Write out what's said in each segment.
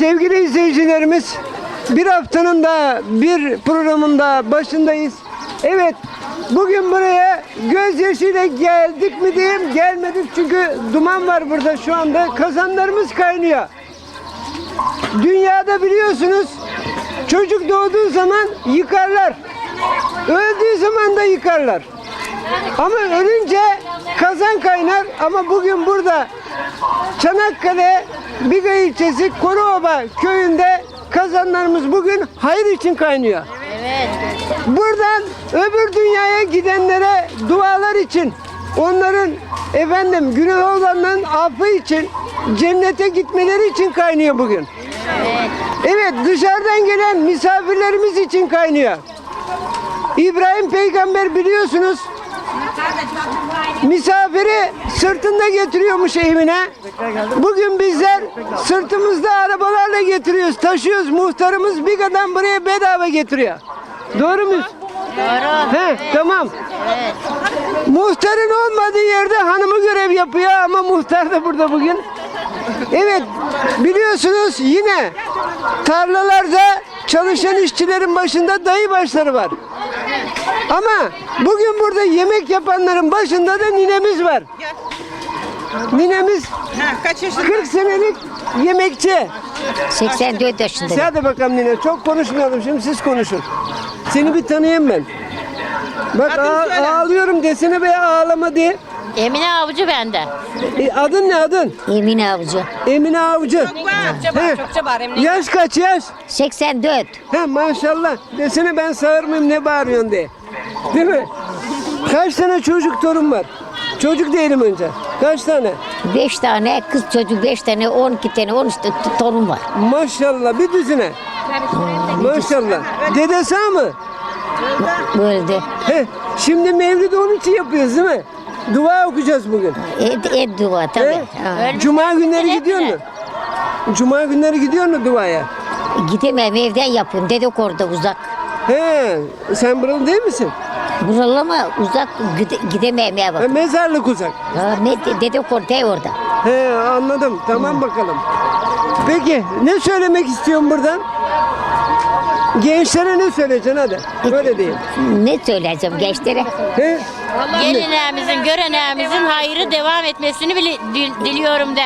sevgili izleyicilerimiz bir haftanın da bir programında başındayız. Evet bugün buraya gözyaşıyla geldik mi diyeyim gelmedik çünkü duman var burada şu anda kazanlarımız kaynıyor. Dünyada biliyorsunuz çocuk doğduğu zaman yıkarlar. Öldüğü zaman da yıkarlar. Ama ölünce kazan kaynar ama bugün burada Çanakkale Biga ilçesi Koruoba köyünde kazanlarımız bugün hayır için kaynıyor. Buradan öbür dünyaya gidenlere dualar için onların efendim günah olanların affı için cennete gitmeleri için kaynıyor bugün. Evet dışarıdan gelen misafirlerimiz için kaynıyor. İbrahim peygamber biliyorsunuz misafiri sırtında getiriyormuş evine. Bugün bizler sırtımızda arabalarla getiriyoruz, taşıyoruz. Muhtarımız Biga'dan buraya bedava getiriyor. Doğru muyuz? Doğru. He, tamam. Muhtarın olmadığı yerde hanımı görev yapıyor ama muhtar da burada bugün. Evet, biliyorsunuz yine tarlalarda çalışan işçilerin başında dayı başları var. Ama bugün burada yemek yapanların başında da ninemiz var. Ninemiz Ha, kaç yaşında? 40 senelik yemekçi. 84 yaşındayım. Hadi bakalım nine. Çok konuşmayalım şimdi siz konuşun. Seni bir tanıyayım ben. Bak Adını ağ- ağlıyorum desene be ağlama diye. Emine Avcı bende. E, adın ne adın? Emine Avcı. Emine Avcı. Çokça He. var, çokça var. Emine. Yaş kaç yaş? 84. He maşallah. Desene ben sağır mıyım ne bağırıyorsun diye. Değil mi? Kaç tane çocuk torun var? Çocuk değilim önce. Kaç tane? 5 tane kız çocuk, 5 tane, 12 tane, 13 tane torun var. Maşallah bir düzine. Maşallah. Dedesi mı? Böyle He. Şimdi Mevlid onun için yapıyoruz değil mi? Dua okuyacağız bugün. et, et dua tabii. He? Cuma günleri gidiyor mu? Cuma günleri gidiyor mu duaya? Gidemem evden yapıyorum. Dedek orada uzak. He, sen buralı değil misin? Buralı ama uzak gide, gidemem eve He, bak. mezarlık uzak. Ha, ne, dedek orada orada. He, anladım. Tamam bakalım. Peki, ne söylemek istiyorsun buradan? Gençlere ne söyleyeceksin hadi? Böyle diyeyim. Ne söyleyeceğim gençlere? He? Gelinemizin, görenemizin hayrı devam etmesini bili- dil- diliyorum de.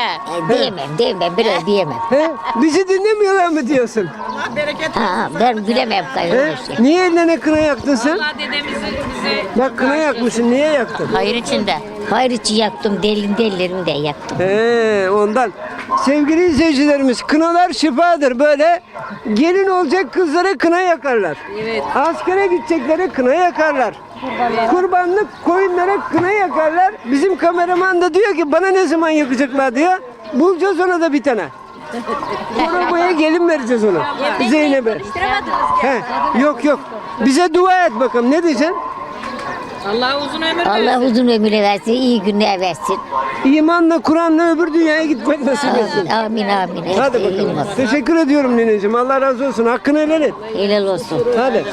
Diyemem, diyemem, böyle diyemem. He? Bizi dinlemiyorlar mı diyorsun? Allah bereket Ha, ben gülemem He? şey. Niye eline kına yaktın sen? Allah dedemizi bizi Bak kına yakmışsın. Niye yaktın? Hayır içinde. Hayır içi yaktım, delin dellerimi de yaktım. He, ondan. Sevgili izleyicilerimiz, kınalar şifadır. Böyle gelin olacak kızlara kına yakarlar. Evet. Askere gideceklere kına yakarlar. Kurbanlık koyunlara kına yakarlar. Bizim kameraman da diyor ki bana ne zaman yakacaklar diyor. Bulacağız ona da bir tane. Korobaya gelin vereceğiz ona. Zeynep'e. He, yok yok. Bize dua et bakalım. Ne diyeceksin? Allah uzun ömür Allah uzun ömür versin, iyi günler versin. İmanla, Kur'an'la öbür dünyaya gitmek nasip etsin. Amin amin. Hepsi Hadi iyi bakalım. olsun. Teşekkür ediyorum nineciğim. Allah razı olsun. Hakkını helal et. Helal olsun. Hadi.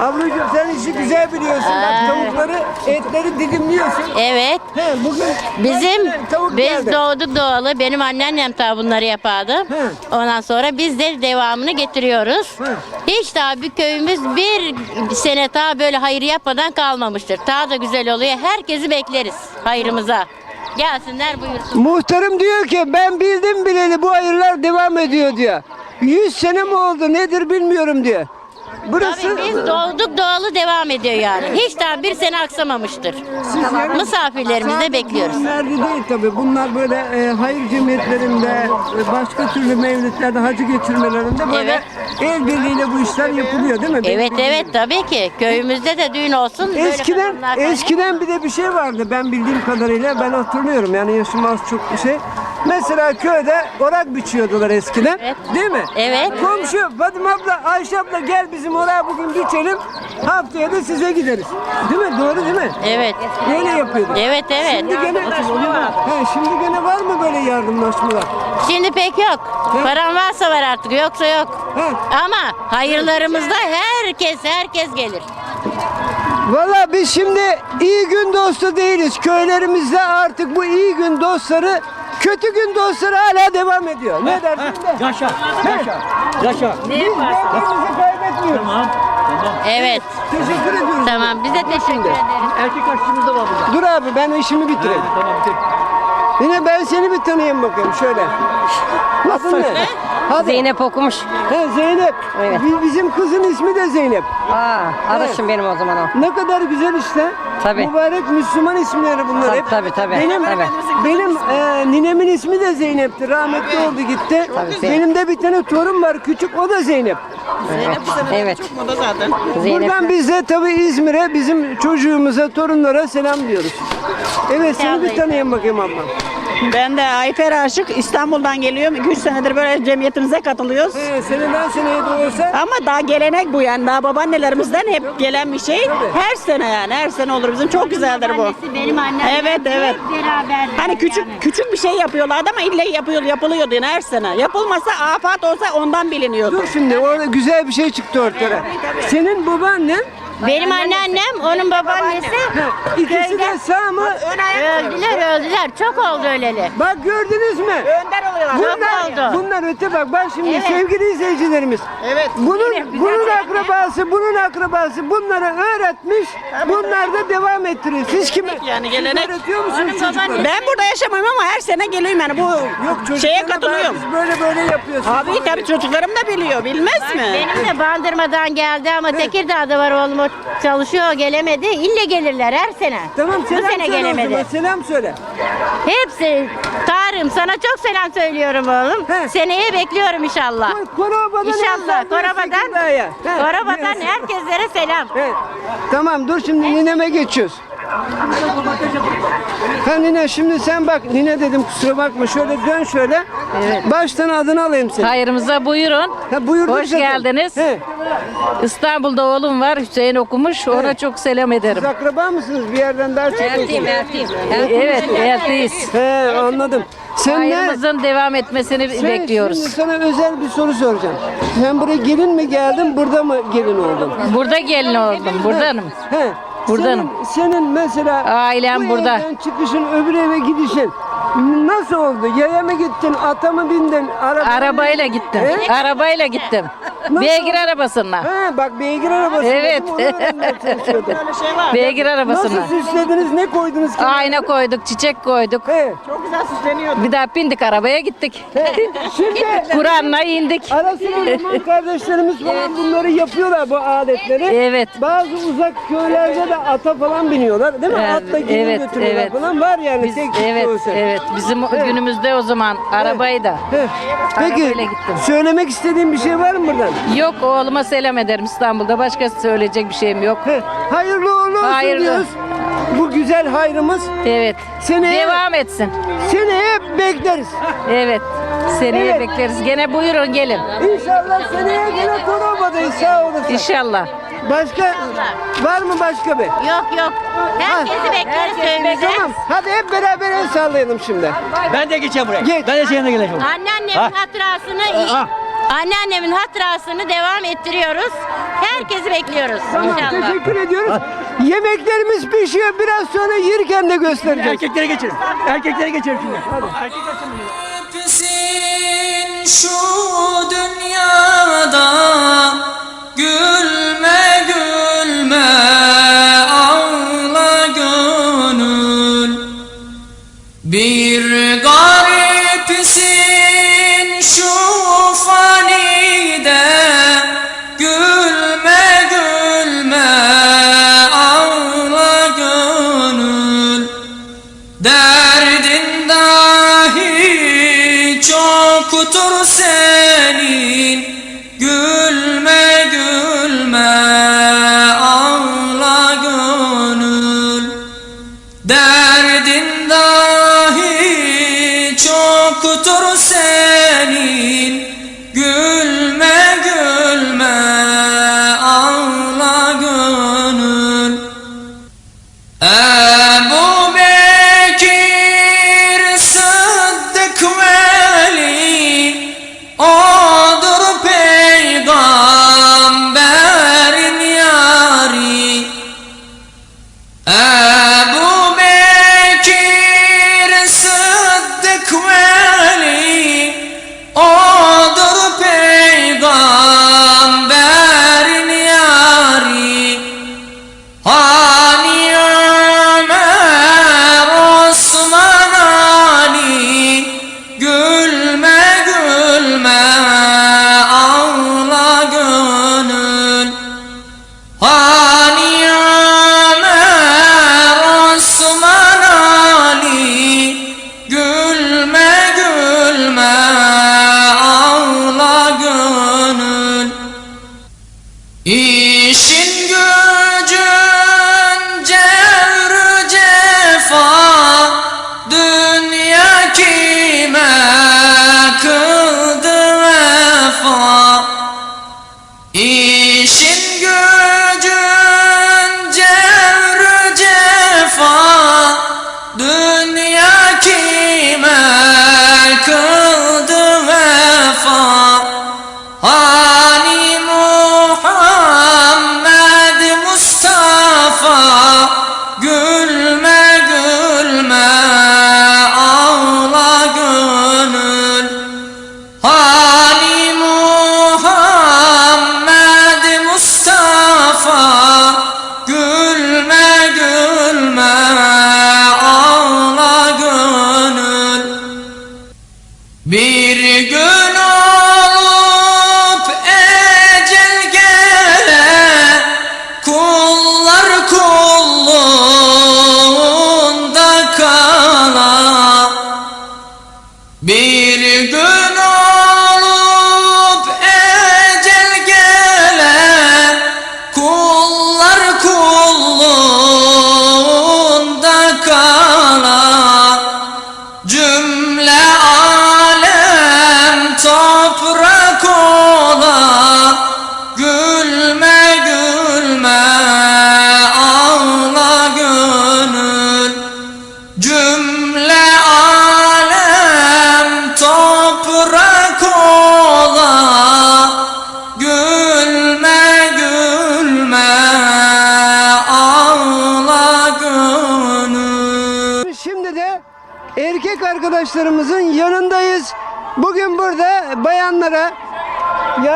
Ablacığım sen işi güzel biliyorsun. Bak tavukları, etleri dilimliyorsun. Evet. He, bugün Bizim kaç tane tavuk biz geldi? doğduk doğalı benim anneannem ta bunları yapardı. He. Ondan sonra biz de devamını getiriyoruz. He. Hiç daha bir köyümüz bir sene daha böyle hayır yapmadan kalmamıştır. Daha da güzel oluyor. Herkesi bekleriz hayrımıza. Gelsinler buyursun. Muhtarım diyor ki ben bildim bileli bu hayırlar devam ediyor diyor. 100 sene mi oldu nedir bilmiyorum diyor. Burası Tabii biz doğduk doğalı devam ediyor yani. Hiç daha bir sene aksamamıştır. Misafirlerimizi de Sadece bekliyoruz. Bunlar değil tabii. Bunlar böyle e, hayır cemiyetlerinde, e, başka türlü mevlitlerde, hacı geçirmelerinde böyle el birliğiyle bu işler yapılıyor değil mi? Evet Benim evet tabii ki. Köyümüzde de düğün olsun. böyle Eskiden eskiden bir de bir şey vardı ben bildiğim kadarıyla ben hatırlıyorum yani yaşım az çok bir şey. Mesela köyde orak biçiyordular eskiden. Evet. Değil mi? Evet. Komşu Fatıma abla Ayşe abla gel bizim oraya bugün biçelim. Haftaya da size gideriz. Değil mi? Doğru değil mi? Evet. Böyle yapıyorduk. Evet evet. Şimdi gene, he, şimdi gene var mı böyle yardımlaşmalar? Şimdi pek yok. Paran varsa var artık yoksa yok. He. Ama hayırlarımızda herkes herkes gelir. Valla biz şimdi iyi gün dostu değiliz. Köylerimizde artık bu iyi gün dostları kötü gün dostları hala devam ediyor. Ne dersin de? Yaşa, yaşa, yaşa. Biz birbirimizi kaybetmiyoruz. Tamam, tamam. Evet. Teşekkür ediyoruz. Tamam bize teşekkür ederiz. Erkek aşçımız da var burada. Dur abi ben işimi bitireyim. Tamam, bitir. Yine ben seni bir tanıyayım bakayım şöyle. Adın ne? Hadi. Zeynep okumuş. He, Zeynep. Evet. Bi- Bizim kızın ismi de Zeynep. Aa, adaşım benim o zaman o. Ne kadar güzel işte. Tabii. Mübarek Müslüman isimleri bunlar Tabii, hep. tabii, tabii. Benim, Tabii. benim e, ninemin ismi de Zeynep'ti. Rahmetli oldu gitti. Tabii, benim de bir tane torun var küçük o da Zeynep. Evet. Moda zaten. Zeynep. Buradan biz de tabii İzmir'e bizim çocuğumuza, torunlara selam diyoruz. Evet seni bir tanıyayım bakayım abla. Ben de Ayfer Aşık İstanbul'dan geliyorum. 2-3 senedir böyle cemiyetimize katılıyoruz. He, seneden seneye de olsa Ama daha gelenek bu yani. Daha babaannelerimizden hep gelen bir şey. Her sene yani. Her sene olur bizim. Çok güzeldir bu. Annesi benim annem. Evet, evet. Beraber. Hani küçük küçük bir şey yapıyorlardı ama ille yapıyor, yapılıyordu yani her sene. Yapılmasa afat olsa ondan biliniyordu. dur şimdi orada güzel bir şey çıktı ortaya. Senin babaannen Benim anneannem, onun babaannesi ikisi de sağ mı? öldüler öldüler. Çok oldu öleli. Bak gördünüz mü? Önder oluyorlar. Bunlar, oldu. bunlar öte bak. Bak şimdi Evet. sevgili izleyicilerimiz. Evet. Bunun bunun akrabası, bunun akrabası bunlara öğretmiş. Bunlar da devam ettiriyor. Siz kime? yani Siz gelenek. öğretiyor musunuz çocuklara? Ben burada yaşamıyorum ama her sene geliyorum yani bu Yok şeye çocuklara bak, katılıyorum. Biz böyle böyle yapıyoruz. Abi tabii çocuklarım da biliyor. Bilmez mi? Benim de Bandırma'dan geldi ama Tekirdağ'da var oğlum o çalışıyor gelemedi. İlle gelirler her sene. Tamam Bu selam sene söyle o gelemedi. zaman. Selam söyle. Hepsi Tarım sana çok selam söylüyorum oğlum. He. Seneye bekliyorum inşallah. Koroba'dan İnşallah Koraba'dan Koraba'dan herkeslere selam. Evet. Tamam dur şimdi nineme geçiyoruz. Ha nine şimdi sen bak nine dedim kusura bakma şöyle dön şöyle. Baştan adını alayım seni. Hayırımıza buyurun. Ha, buyurduk Hoş zaten. geldiniz. He. İstanbul'da oğlum var Hüseyin okumuş. Ona Evet. çok selam ederim. Siz akraba mısınız? Bir yerden daha çıkıyorsunuz. Evet, eltiyiz. He anladım. Sen ne? Hayırımızın devam etmesini Sen- bekliyoruz. Şimdi sana özel bir soru soracağım. Sen buraya gelin mi geldin, burada mı gelin oldun? Burada gelin oldum. Buradanım. He. Buradanım. Senin, senin mesela Ailem bu burada. evden çıkışın öbür eve gidişin nasıl oldu? Yaya mı gittin, ata mı bindin, araba Arabayla gittim. He? Arabayla gittim. Nasıl? Beygir arabasına. He bak beygir arabası. Evet. dedim, onu öğrenmeye çalışıyordum. Böyle şey var. Beygir Nasıl arabasına. süslediniz, ne koydunuz ki? Ayna koyduk, çiçek koyduk. He. Çok güzel süsleniyordu. Bir daha bindik arabaya gittik. he. Şimdi Kur'an'la indik. ara sıra kardeşlerimiz falan bunları yapıyorlar bu aletleri. Evet. Bazı uzak köylerde de ata falan biniyorlar değil mi? Evet, Atla gelin evet, götürüyorlar evet. falan var yani Biz, tek evet, olsa. evet. Bizim Evet. günümüzde o zaman arabayı da. Heh. Peki Arabayla gittim. söylemek istediğin bir şey var mı Yok oğluma selam ederim İstanbul'da. Başka söyleyecek bir şeyim yok. Hayırlı uğurlu olsun Hayırlı. diyoruz. Bu güzel hayrımız Evet. Seneye- Devam etsin. seni hep bekleriz. Evet. Seneye Evet. bekleriz. Gene buyurun gelin. İnşallah seneye gene Toroba'dayız sağ olasın. İnşallah. Başka var mı başka bir? Yok yok. Herkesi bekleriz köyümüze. Tamam hadi hep beraber el sallayalım şimdi. Ben de geçeceğim buraya. Geç. Ben de senin yanına geleceğim. Anneannemin Ha? hatırasını Ha. Anneannemin hatırasını devam ettiriyoruz. Herkesi bekliyoruz Tamam inşallah. teşekkür ediyoruz. Yemeklerimiz pişiyor biraz sonra yerken de göstereceğiz. Erkeklere geçelim. Erkeklere geçelim şimdi. Hadi. Hepsin şu dünyada Gülme gülme ağla gönül Bir garipsin şu fanide Gülme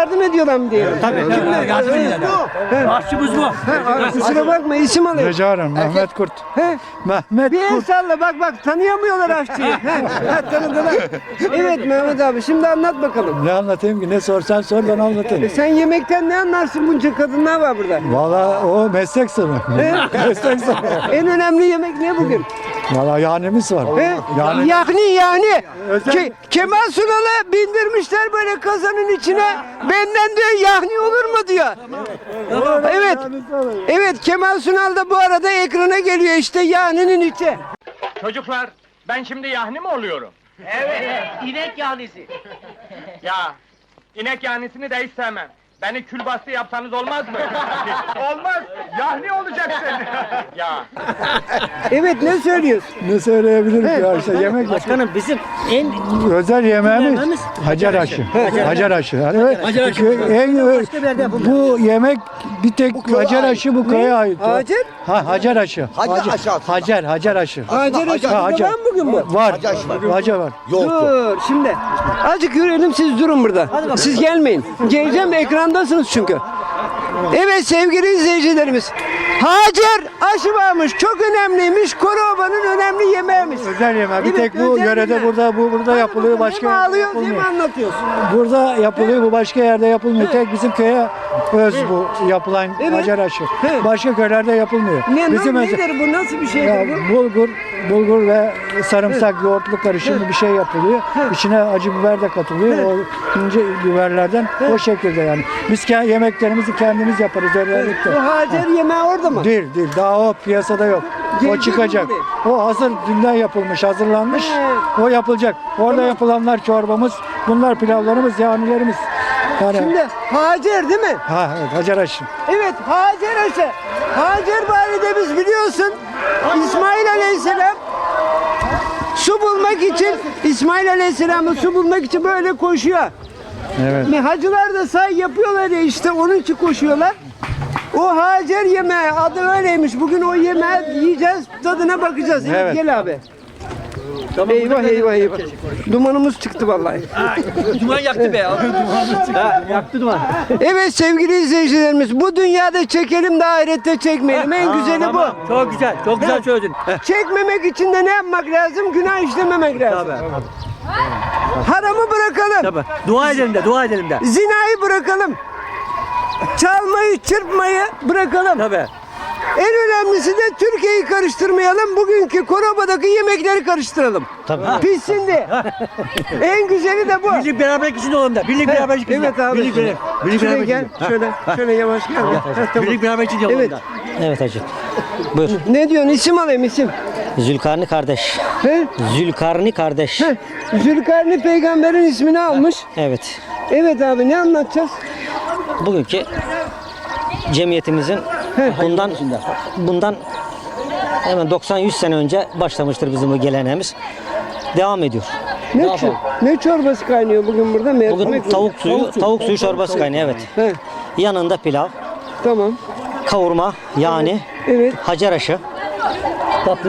God ediyorlar mı diyelim? Tabii. tabii. Yardım edin. Aşçımız bu. Kusura bakma isim alayım. Necaran, Mehmet Kurt. He. Mehmet Bir el Kurt. salla bak bak tanıyamıyorlar aşçıyı. He, ha, tanıdılar. Evet Mehmet abi şimdi anlat bakalım. Ne anlatayım ki? Ne sorsan sor ben E, anlatayım. sen yemekten ne anlarsın bunca kadınlar var burada. Valla o meslek sınavı. meslek sınavı. En önemli yemek ne bugün? Valla yanemiz var. He? Yani Yani yani. Özel- Ke- Kemal Sunal'ı bindirmişler böyle kazanın içine. Benden diyor yahni olur mu diyor. Evet. Evet Kemal Sunal da bu arada ekrana geliyor işte yahninin içi. Çocuklar ben şimdi yahni mi oluyorum? Evet. inek yahnisi. Ya inek yahnisini de hiç sevmem. Beni külbastı yapsanız olmaz mı? olmaz. Yahni olacaksın. ya. Evet ne söylüyorsun? ne söyleyebilirim ya işte yemek Başkanım bizim en özel yemeğimiz yemeğimiz hacer aşı. Hacer aşı. Yani Hacer aşı. En bu yemek bir tek hacer aşı bu köye ait. Hacer? Ha hacer aşı. Hacer aşı aslında. Hacer, hacer aşı. Hacer Ha, hacer. var mı bugün bu? Var. Hacer aşı var. Hacer var. Dur şimdi. Azıcık yürüyelim siz durun burada. Siz gelmeyin. Geleceğim ekrandasınız çünkü. Evet sevgili izleyicilerimiz. Hacer aşı varmış. Çok önemliymiş. Korobanın önemli yemeğiymiş. Özel yemeği. Bir tek bu özel yörede yemeği. burada bu burada yapılıyor başka Hem yerde ağlıyoruz hem yapılmıyor. anlatıyorsun. Burada yapılıyor bu başka yerde yapılmıyor. Tek bizim köye öz bu yapılan Evet. hacer aşı. Evet. Başka köylerde yapılmıyor. Ne, bizim özel- nedir bu? Nasıl bir şey ya, bu? bulgur, bulgur ve sarımsak yoğurtlu karışımı bir şey yapılıyor. İçine acı biber de katılıyor. O ince biberlerden o şekilde yani. Biz ke- yemeklerimizi kendimiz yaparız özellikle. Bu Hacer yemeği orada mı? Değil değil daha o piyasada yok. O Gelecek çıkacak. mi? O hazır dünden yapılmış, hazırlanmış. He. O yapılacak. Orada yapılanlar çorbamız, bunlar pilavlarımız, yanilerimiz. Yani Şimdi Hacer değil mi? ha evet Hacer aşı. Evet Hacer aşı. Hacer validemiz biliyorsun İsmail Aleyhisselam su bulmak için İsmail Aleyhisselam'ı su bulmak için böyle koşuyor. Evet. Ve hacılar da say yapıyorlar ya işte onun için koşuyorlar. O Hacer yemeği adı öyleymiş. Bugün o yemeği yiyeceğiz, tadına bakacağız. Evet. Gel abi. Eyvah eyvah eyvah. Dumanımız çıktı vallahi. duman yaktı be. ha, yaktı duman. Evet sevgili izleyicilerimiz bu dünyada çekelim de ahirette çekmeyelim. En güzeli bu. Çok güzel. Çok güzel söyledin. Çekmemek için de ne yapmak lazım? Günah işlememek lazım. Haramı bırakalım. Tabii. Dua edelim de, dua edelim de. Zinayı bırakalım. Çalmayı, çırpmayı bırakalım. Tabii. En önemlisi de Türkiye'yi karıştırmayalım. Bugünkü Koroba'daki yemekleri karıştıralım. Tabii. Pişsin de. en güzeli de bu. Birlik beraberlik içinde olalım da. Birlik beraberlik içinde. Evet abi. Birlik, beraber, birlik beraberlik gel. Şöyle, şöyle yavaş gel. Ha, tamam. Birlik beraberlik içinde olalım Evet. da. Evet hacı. Buyur. Ne diyorsun? İsim alayım isim. Zülkarni kardeş. He? Zülkarni kardeş. Heh. Zülkarni peygamberin ismini almış. Evet. Evet abi ne anlatacağız? Bugünkü cemiyetimizin bundan bundan hemen 90-100 sene önce başlamıştır bizim bu geleneğimiz. Devam ediyor. Ne, çor- ne çorbası kaynıyor bugün burada? Mercimek Bugün mi? tavuk suyu, tavuk suyu çorbası kaynıyor evet. He, Yanında pilav, tamam. kavurma, yani Evet. hacer aşı,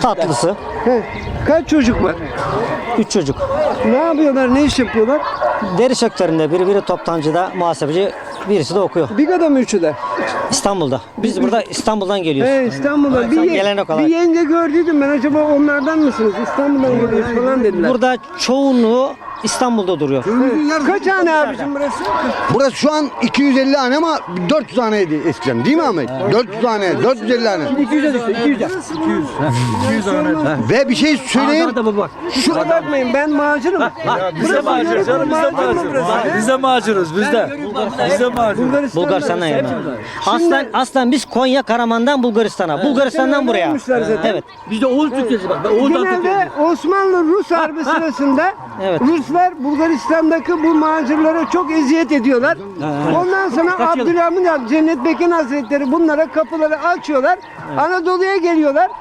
tatlısı, He. Kaç çocuk var? üç çocuk. Ne yapıyorlar? Ne iş yapıyorlar? Deri sektöründe biri biri toptancıda muhasebeci, birisi de okuyor. Biga'da mı üçü de? İstanbul'da. Biz burada İstanbul'dan geliyoruz. He İstanbul'da. Bir, ye- gelenek olarak. bir yenge gördüydüm ben. Acaba onlardan mısınız? İstanbul'dan geliyoruz falan dediler. Burada çoğunluğu İstanbul'da duruyor. Kaç hane abicim burası? Burası şu an 250 hane ama 400 haneydi eskiden değil mi Ahmet? 400 hane, 450 hane. 200'e düştü, 200'e. Ve bir şey söyleyeyim. Bu bak. Kusura bakmayın ben macerim. Biz de macırız canım, biz de macırız. Biz de macırız, biz de. Biz de macırız. Bulgaristan'dan yani. Aslan, aslan biz Konya Karaman'dan Bulgaristan'a. Bulgaristan'dan buraya. Evet. Biz de Oğuz Türkçesi bak. Ben Oğuz'dan Genelde Türkçesi. Osmanlı-Rus harbi sırasında Evet. Ruslar Bulgaristan'daki bu macirlere çok eziyet ediyorlar. Ondan sonra? Abdülhamid Cennet Bekir Hazretleri bunlara kapıları açıyorlar. Anadolu'ya geliyorlar.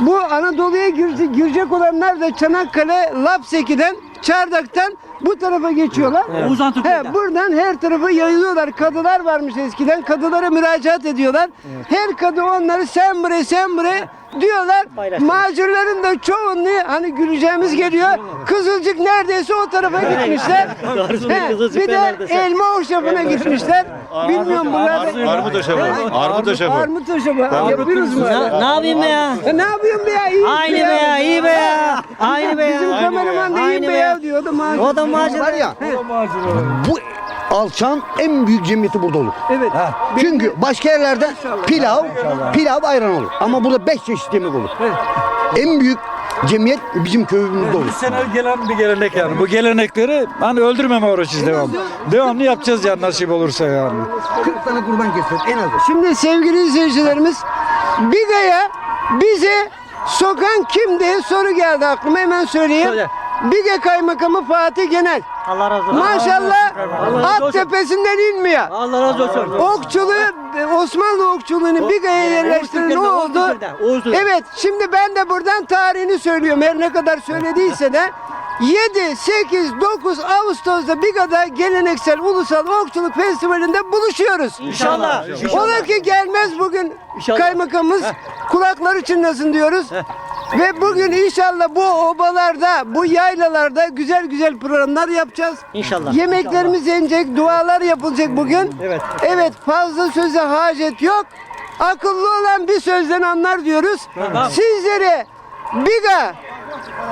Bu Anadolu'ya girecek, girecek olanlar da Çanakkale Lapseki'den Çardak'tan bu tarafa geçiyorlar. He, buradan her tarafa yayılıyorlar. Kadılar varmış eskiden. Kadılara müracaat ediyorlar. Her kadı onları sen buraya sen buraya diyorlar. Macirlerin de çoğunluğu hani güleceğimiz geliyor. Kızılcık neredeyse o tarafa gitmişler. He, bir de elma hoşafına gitmişler. Bilmiyorum bunlar. Armut aşağı. Armut aşağı. Armut hoşafı. Yapıyoruz mu? Ne, ne yapayım be ya? E, ne yapıyorsun be ya? İyi Aynı be ya, iyi be ya. Aynı be ya. Bizim kameraman da iyi be ya diyordu. O da macera. Var ya. Bu alçağın en büyük cemiyeti burada olur. Evet. Çünkü başka yerlerde pilav, pilav ayran olur. Ama burada beş çeşit yemek olur. En büyük cemiyet bizim köyümüzde olur. sene gelen bir gelenek yani. Bu gelenekleri hani öldürmeme uğraşacağız devam. Devamlı yapacağız yani nasip olursa yani. 40 tane kurban keseceğiz en az. Şimdi sevgili izleyicilerimiz Biga'ya bizi sokan kim diye soru geldi aklıma hemen söyleyeyim. Söyle. Biga Kaymakamı Fatih Genel. Allah razı olsun. Maşallah at tepesinden inmiyor. Allah razı olsun. Okçuluğu Osmanlı okçuluğunu Biga'ya yerleştiren ne oldu? Evet şimdi ben de buradan tarihini söylüyorum. Her ne kadar söylediyse de 7, 8, 9 Ağustos'ta Biga'da geleneksel ulusal okçuluk festivalinde buluşuyoruz. İnşallah. Ola ki gelmez bugün kaymakamımız kulakları çınlasın diyoruz. Ve bugün inşallah bu obalarda, bu yaylalarda güzel güzel programlar yapacağız. İnşallah. Yemeklerimiz yenecek, dualar yapılacak bugün. Evet. Evet, fazla söze hacet yok. Akıllı olan bir sözden anlar diyoruz. Sizlere Biga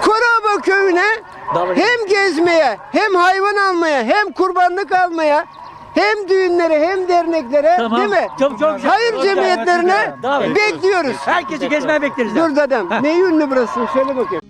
Koraba köyüne hem gezmeye, hem hayvan almaya, hem kurbanlık almaya, hem düğünlere, hem derneklere, değil mi? Çok çok güzel. Hayır cemiyetlerine Davet. bekliyoruz. Herkesi gezmeye bekleriz. Dur dedem. Ne ünlü burası? Şöyle bakayım.